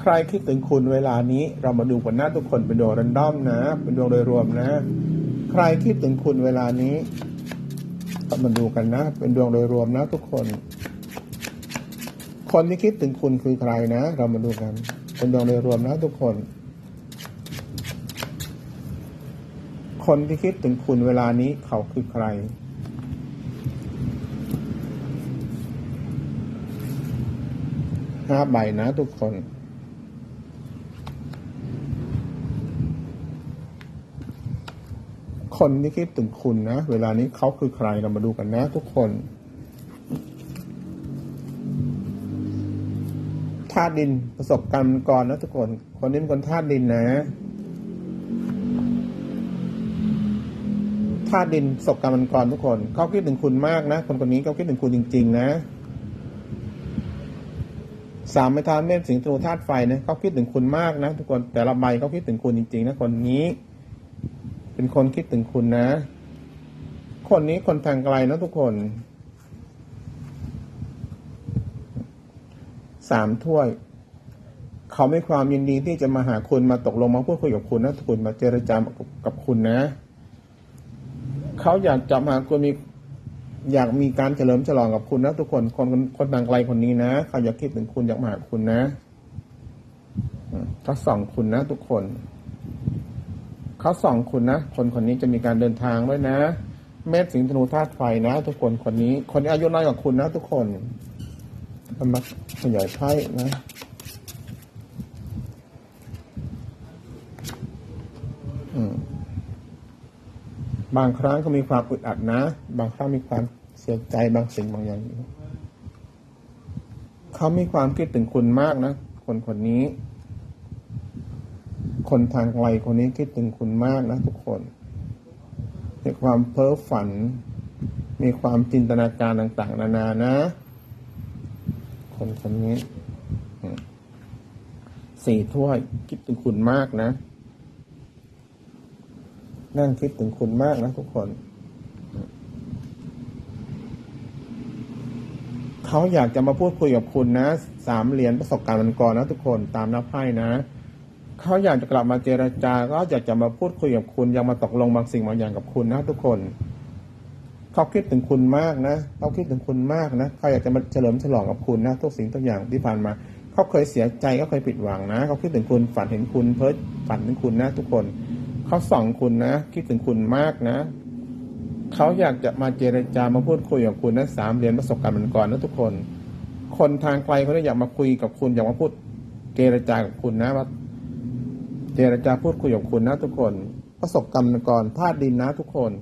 ใครคิดถึงคุณเวลานี้เรามาดูกันนะทุกคนเป็นดวงรันดอมนะ เป็นดวงโดยรวมนะ ใครคิดถึงคุณเวลานี้เรามาดูกันนะ เป็นดวงโดยรวมนะทุกคน คนที่คิดถึงคุณคือใครนะ เรามาดูกัน เป็นดวงโดยรวมนะทุกคน คนที่คิดถึงคุณเวลานี้เขาคือใครห้าใบนะทุกคน คนที่คิดถึงคุณนะ เวลานี้เขาคือใครเรามาดูกันนะทุกคนธาตุดินประสบการณ์ก่อนนะทุกคน คนนี้เป็นคนธาตุดินนะธาตุดินประสบการณ์มันก่อนทุกคนเขาคิดถึงคุณมากนะ คนคนนี้เขาคิดถึงคุณจริง ๆ นะสามไมทานเมษสิงห์ธนูธาตุไฟนะเขาคิดถึงคุณมากนะ ทุกคนแต่ละใบเขาคิดถึงคุณจริง ๆ นะคนนี้ เป็นคนคิดถึงคุณนะ คนนี้คนทางไกลนะทุกคน สามถ้วย เขาไม่ความยินดีที่จะมาหาคุณมาตกลงมาพูดคุยกับคุณนะทุกคนมาเจรจากับคุณนะ เขาอยากจะมาหาคุณมีอยากมีการเฉลิมฉลองกับคุณนะทุกคนคนคนทางไกลคนนี้นะเขาอยากคิดถึงคุณอยากมาหาคุณนะเขาส่องคุณนะทุกคน เขาส่องคุณนะ คนคนนี้จะมีการเดินทางด้วยนะ เมษสิงห์ธนูธาตุไฟนะ ทุกคนคนนี้ คนนี้อายุน้อยกว่าคุณนะ ทุกคนมันมาขยายไพ่นะบางครั้งก็มีความอึดอัดนะ บางครั้งมีความเสียใจบางสิ่งบางอย่างอยู่เขามีความคิดถึงคุณมากนะ คนคนนี้ คนทางไกลคนนี้คิดถึงคุณมากนะทุกคนมีความเพ้อฝัน มีความจินตนาการต่างๆ นานานะ คนคนนี้สี่ถ้วยคิดถึงคุณมากนะ นั่งคิดถึงคุณมากนะทุกคน เขาอยากจะมาพูดคุยกับคุณนะ สามเหรียญประสบการณ์มันก่อนนะทุกคนตามนับไพ่นะ เขาอยากจะกลับมาเจรจาก็อยากจะมาพูดคุยกับคุณอยากมาตกลงบางสิ่งบางอย่างกับคุณนะทุกคน เขาคิดถึงคุณมากนะเขาคิดถึงคุณมากนะเขาอยากจะมาเฉลิมฉลองกับคุณนะทุกสิ่งทุกอย่างที่ผ่านมาเขาเคยเสียใจเขาเคยผิดหวังนะเขาคิดถึงคุณฝันเห็นคุณ เพ้อฝันถึงคุณนะ ทุกคนเขาส่องคุณนะ คิดถึงคุณมากนะเขาอยากจะมาเจรจามาพูดคุยกับคุณนะสามเรียญประสบการณ์มันก่อนนะทุกคน คนทางไกลเขาเนี่ยอยากมาคุยกับคุณอยากมาพูดเจรจากับคุณนะว่า เจรจาพูดคุยกับคุณนะทุกคน ประสบกรรณ์มันก่อนธาตุดินนะทุกคน